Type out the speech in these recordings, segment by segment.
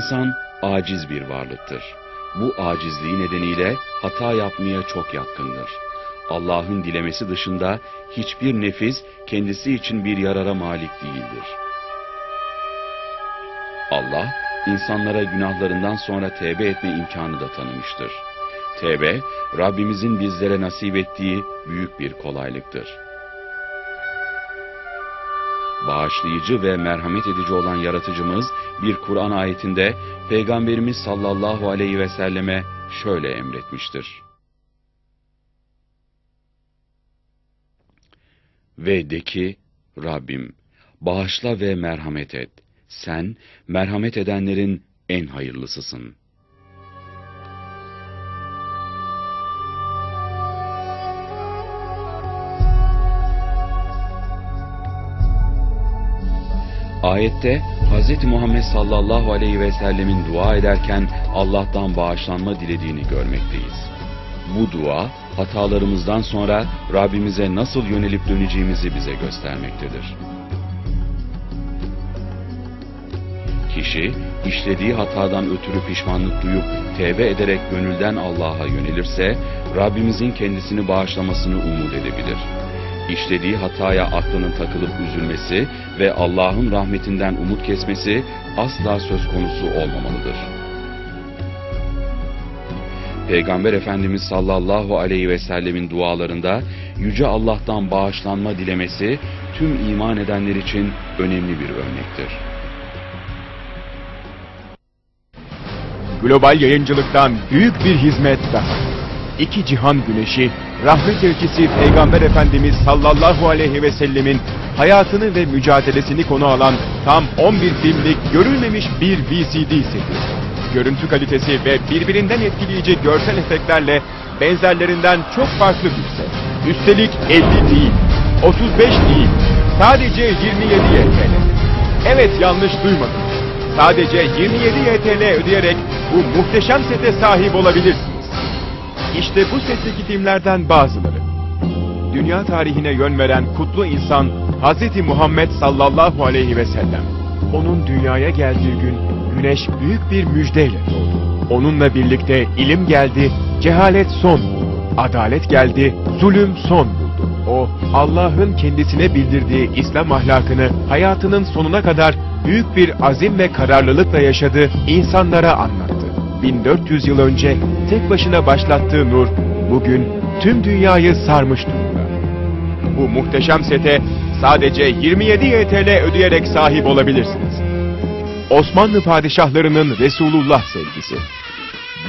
İnsan aciz bir varlıktır. Bu acizliği nedeniyle hata yapmaya çok yatkındır. Allah'ın dilemesi dışında hiçbir nefis kendisi için bir yarara malik değildir. Allah, insanlara günahlarından sonra tevbe etme imkanı da tanımıştır. Tevbe, Rabbimizin bizlere nasip ettiği büyük bir kolaylıktır. Bağışlayıcı ve merhamet edici olan yaratıcımız bir Kur'an ayetinde Peygamberimiz sallallahu aleyhi ve selleme şöyle emretmiştir. Ve de ki, Rabbim, bağışla ve merhamet et. Sen, merhamet edenlerin en hayırlısısın. Ayette Hz. Muhammed sallallahu aleyhi ve sellemin dua ederken Allah'tan bağışlanma dilediğini görmekteyiz. Bu dua hatalarımızdan sonra Rabbimize nasıl yönelip döneceğimizi bize göstermektedir. Kişi işlediği hatadan ötürü pişmanlık duyup tevbe ederek gönülden Allah'a yönelirse Rabbimizin kendisini bağışlamasını umut edebilir. İşlediği hataya aklının takılıp üzülmesi ve Allah'ın rahmetinden umut kesmesi asla söz konusu olmamalıdır. Peygamber Efendimiz sallallahu aleyhi ve sellemin dualarında Yüce Allah'tan bağışlanma dilemesi tüm iman edenler için önemli bir örnektir. Global yayıncılıktan büyük bir hizmet daha. İki cihan güneşi, rahmet elçisi Peygamber Efendimiz sallallahu aleyhi ve sellemin hayatını ve mücadelesini konu alan tam 11 filmlik görülmemiş bir VCD seti. Görüntü kalitesi ve birbirinden etkileyici görsel efektlerle benzerlerinden çok farklı bir set. Üstelik 50 değil, 35 değil, sadece 27 YTL. Evet yanlış duymadınız. Sadece 27 YTL ödeyerek bu muhteşem sete sahip olabilirsiniz. İşte bu setteki filmlerden bazıları. Dünya tarihine yön veren kutlu insan Hz. Muhammed sallallahu aleyhi ve sellem. Onun dünyaya geldiği gün güneş büyük bir müjdeyle doğdu. Onunla birlikte ilim geldi, cehalet son buldu. Adalet geldi, zulüm son buldu. O Allah'ın kendisine bildirdiği İslam ahlakını hayatının sonuna kadar büyük bir azim ve kararlılıkla yaşadı, insanlara anlattı. 1400 yıl önce tek başına başlattığı nur bugün tüm dünyayı sarmış durumda. Bu muhteşem sete sadece 27 YTL ödeyerek sahip olabilirsiniz. Osmanlı padişahlarının Resulullah sevgisi.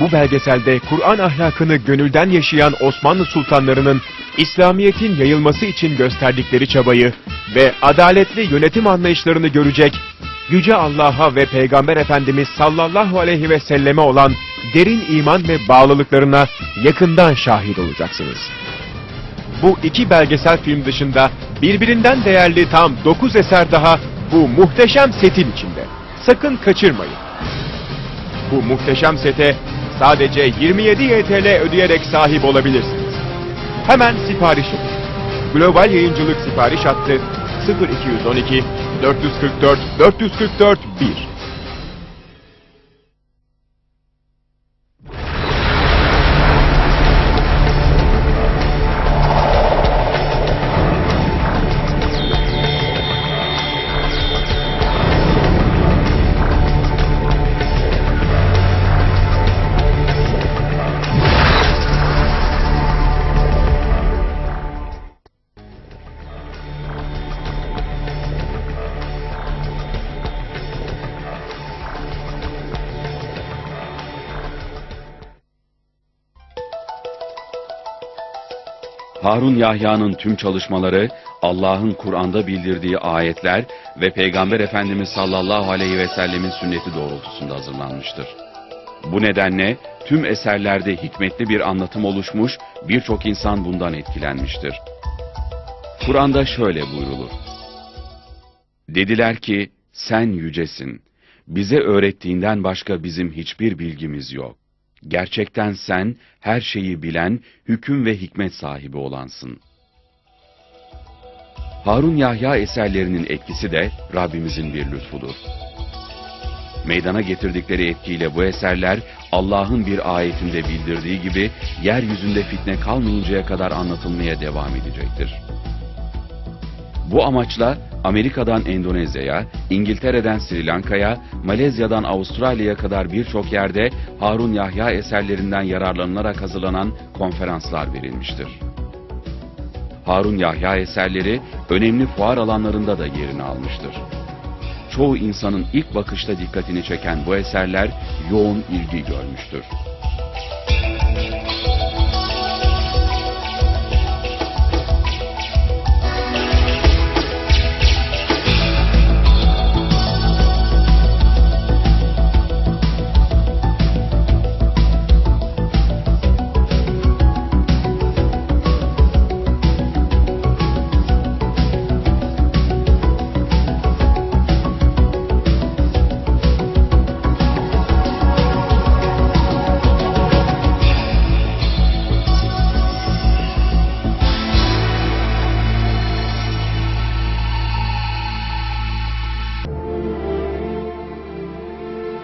Bu belgeselde Kur'an ahlakını gönülden yaşayan Osmanlı sultanlarının İslamiyet'in yayılması için gösterdikleri çabayı ve adaletli yönetim anlayışlarını görecek, Yüce Allah'a ve Peygamber Efendimiz sallallahu aleyhi ve selleme olan derin iman ve bağlılıklarına yakından şahit olacaksınız. Bu iki belgesel film dışında birbirinden değerli tam 9 eser daha bu muhteşem setin içinde. Sakın kaçırmayın. Bu muhteşem sete sadece 27 YTL ödeyerek sahip olabilirsiniz. Hemen sipariş edin. Global Yayıncılık sipariş hattı 0212 444 444 1. Harun Yahya'nın tüm çalışmaları Allah'ın Kur'an'da bildirdiği ayetler ve Peygamber Efendimiz sallallahu aleyhi ve sellemin sünneti doğrultusunda hazırlanmıştır. Bu nedenle tüm eserlerde hikmetli bir anlatım oluşmuş, birçok insan bundan etkilenmiştir. Kur'an'da şöyle buyrulur. Dediler ki, sen yücesin. Bize öğrettiğinden başka bizim hiçbir bilgimiz yok. Gerçekten sen her şeyi bilen, hüküm ve hikmet sahibi olansın. Harun Yahya eserlerinin etkisi de Rabbimizin bir lütfudur. Meydana getirdikleri etkiyle bu eserler Allah'ın bir ayetinde bildirdiği gibi yeryüzünde fitne kalmayıncaya kadar anlatılmaya devam edecektir. Bu amaçla Amerika'dan Endonezya'ya, İngiltere'den Sri Lanka'ya, Malezya'dan Avustralya'ya kadar birçok yerde Harun Yahya eserlerinden yararlanılarak hazırlanan konferanslar verilmiştir. Harun Yahya eserleri önemli fuar alanlarında da yerini almıştır. Çoğu insanın ilk bakışta dikkatini çeken bu eserler yoğun ilgi görmüştür.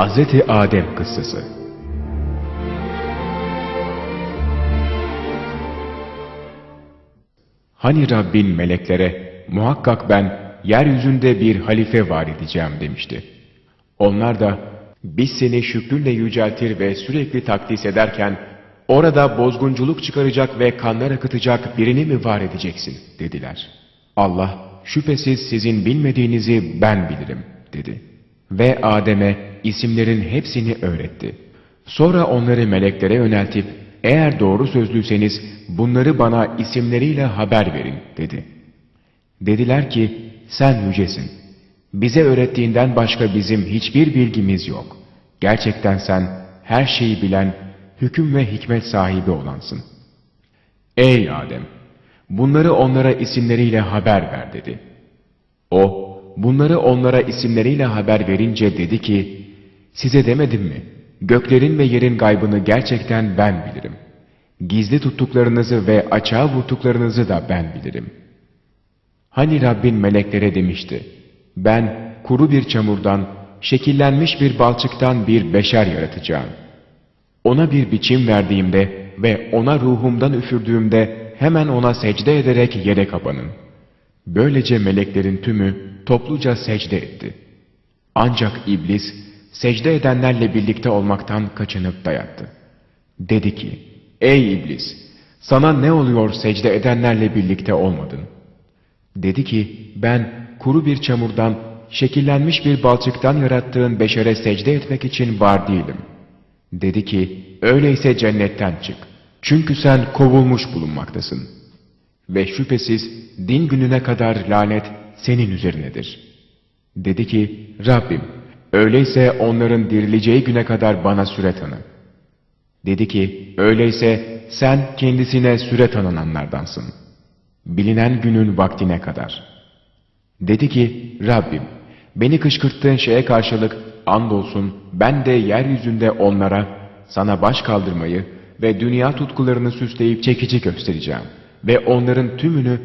Hazreti Adem kıssası Hani Rabbin meleklere muhakkak ben yeryüzünde bir halife var edeceğim demişti. Onlar da biz seni şükrünle yüceltir ve sürekli takdis ederken orada bozgunculuk çıkaracak ve kanlar akıtacak birini mi var edeceksin dediler. Allah şüphesiz sizin bilmediğinizi ben bilirim dedi. Ve Adem'e isimlerin hepsini öğretti. Sonra onları meleklere yöneltip eğer doğru sözlüyseniz bunları bana isimleriyle haber verin dedi. Dediler ki sen yücesin. Bize öğrettiğinden başka bizim hiçbir bilgimiz yok. Gerçekten sen her şeyi bilen, hüküm ve hikmet sahibi olansın. Ey Adem! Bunları onlara isimleriyle haber ver dedi. O, bunları onlara isimleriyle haber verince dedi ki, size demedim mi? Göklerin ve yerin gaybını gerçekten ben bilirim. Gizli tuttuklarınızı ve açığa vurduklarınızı da ben bilirim. Hani Rabbin meleklere demişti, ben kuru bir çamurdan, şekillenmiş bir balçıktan bir beşer yaratacağım. Ona bir biçim verdiğimde ve ona ruhumdan üfürdüğümde hemen ona secde ederek yere kapanın. Böylece meleklerin tümü topluca secde etti. Ancak iblis secde edenlerle birlikte olmaktan kaçınıp dayattı. Dedi ki, ey iblis, sana ne oluyor secde edenlerle birlikte olmadın? Dedi ki, ben kuru bir çamurdan, şekillenmiş bir balçıktan yarattığın beşere secde etmek için var değilim. Dedi ki, öyleyse cennetten çık. Çünkü sen kovulmuş bulunmaktasın. Ve şüphesiz din gününe kadar lanet senin üzerinedir. Dedi ki, Rabbim, öyleyse onların dirileceği güne kadar bana süre tanı. Dedi ki, öyleyse sen kendisine süre tanınanlardansın. Bilinen günün vaktine kadar. Dedi ki, Rabbim, beni kışkırttığın şeye karşılık andolsun ben de yeryüzünde onlara sana baş kaldırmayı ve dünya tutkularını süsleyip çekici göstereceğim ve onların tümünü